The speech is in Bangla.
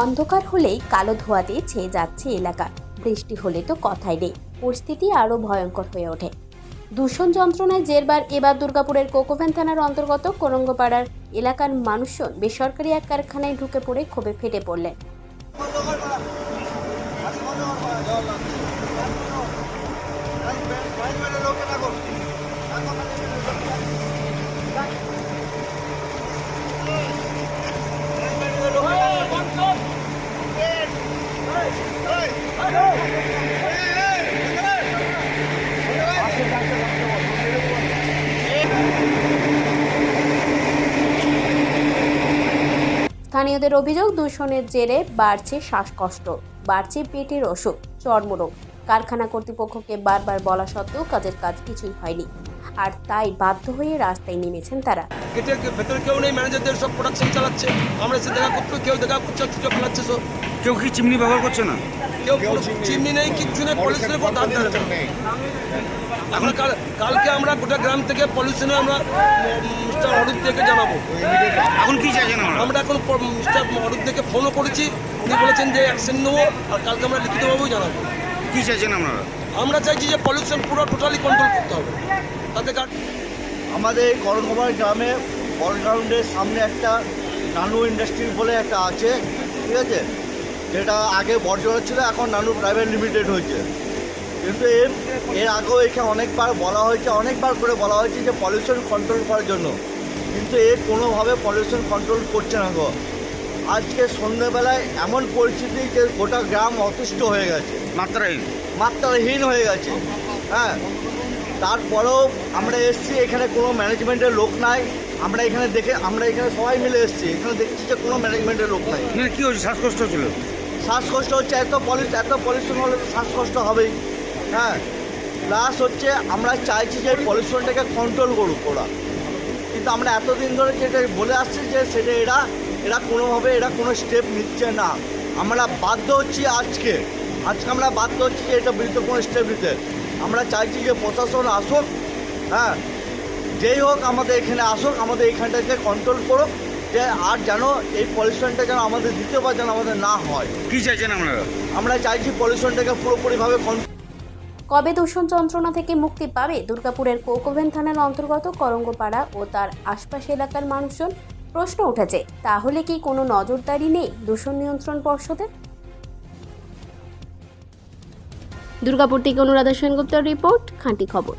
অন্ধকার হলেই কালো ধোঁয়াতে ছেয়ে যাচ্ছে এলাকা। বৃষ্টি হলে তো কথাই নেই। পরিস্থিতি আরও ভয়ঙ্কর হয়ে ওঠে। দূষণ যন্ত্রণায় জেরবার এবার দুর্গাপুরের কোকোভ্যান থানার অন্তর্গত কোরঙ্গপাড়ার এলাকার মানুষজন বেসরকারি এক কারখানায় ঢুকে পড়ে ক্ষোভে ফেটে পড়লেন। স্থানীয়দের অভিযোগ, দূষণের জেরে বাড়ছে শ্বাসকষ্ট, বাড়ছে পেটের অসুখ, চর্মরোগ। কারখানা কর্তৃপক্ষকে বারবার বলা সত্ত্বেও কাজের কাজ কিছুই হয়নি। আর তাই বাধ্য হয়ে রাস্তায় নেমেছেন তারা। গেটের ভেতরে কেউ নেই ম্যানেজারদের সব প্রোডাকশন চালাচ্ছে। আমরা এসে দেখা করতে কেউ দেখা করছে ছুটে ফেলাচ্ছে সব। কেউ কি চিমনি ব্যবহার করছে না? কেউ চিমনি নেই কিচ্ছু নেই পলিউশনের উপর দাঁড়াচ্ছে আমরা কাল কালকে আমরা গোটা গ্রাম থেকে পলিউশনে আমরা মিস্টার অরূপ থেকে জানাব। এখন কি চাইছেন আমরা আমরা এখন মিস্টার অরূপ থেকে ফোনও করেছি। উনি বলেছেন যে অ্যাকশন নেব আর কালকে আমরা লিখিতভাবেও জানাব। কি চাইছেন আপনারা? আমরা চাইছি যে পলিউশন পুরো টোটালি কন্ট্রোল করতে হবে। তাতে আমাদের এই করঙ্গমার গ্রামে বলগ্রাউন্ডের সামনে একটা নানু ইন্ডাস্ট্রি বলে একটা আছে, ঠিক আছে? যেটা আগে বর্জনা ছিল, এখন নানু প্রাইভেট লিমিটেড হয়েছে। কিন্তু এর এর আগেও এখানে অনেকবার বলা হয়েছে, অনেকবার করে বলা হয়েছে যে পলিউশন কন্ট্রোল করার জন্য। কিন্তু এ কোনোভাবে পলিউশন কন্ট্রোল করছে না গো। আজকে সন্ধ্যেবেলায় এমন পরিস্থিতি যে গোটা গ্রাম অতিষ্ঠ হয়ে গেছে। মাত্রাহীন। মাত্রাহীন হয়ে গেছে। হ্যাঁ। তারপরেও আমরা এসছি এখানে কোনো ম্যানেজমেন্টের লোক নাই। আমরা এখানে দেখে আমরা এখানে সবাই মিলে এসছি। এখানে দেখছি যে কোনো ম্যানেজমেন্টের লোক নাই। মানে কি হয়েছে? শ্বাসকষ্ট ছিল? শ্বাসকষ্ট হচ্ছে এত পলিউশ এত পলিউশন হলে তো শ্বাসকষ্ট হবেই। হ্যাঁ। প্লাস হচ্ছে আমরা চাইছি যে পলিউশনটাকে কন্ট্রোল করুক ওরা। কিন্তু আমরা এতদিন ধরে যেটা বলে আসছি যে সেটা এরা এরা কোনোভাবে এরা কোনো স্টেপ নিচ্ছে না। আমরা বাধ্য হচ্ছি আজকে আজকে আমরা বাধ্য হচ্ছি যে এটা বিরুদ্ধে কোনো স্টেপ নিতে। আমরা চাইছি যে প্রশাসন আসুক হ্যাঁ যেই হোক আমাদের এখানে আসুক আমাদের এইখানটাকে কন্ট্রোল করুক যে আর যেন এই পলিউশনটা যেন আমাদের দ্বিতীয়বার যেন আমাদের না হয়। কি চাইছেন আপনারা? আমরা চাইছি পলিউশনটাকে পুরোপুরিভাবে কন্ট্রোল কবে দূষণ যন্ত্রণা থেকে মুক্তি পাবে? দুর্গাপুরের কোকোভেন থানার অন্তর্গত করঙ্গপাড়া ও তার আশপাশ এলাকার মানুষজন প্রশ্ন উঠেছে, তাহলে কি কোনো নজরদারি নেই দূষণ নিয়ন্ত্রণ পর্ষদের? দুর্গাপুর থেকে অনুরাধা সেনগুপ্তর রিপোর্ট, খাঁটি খবর।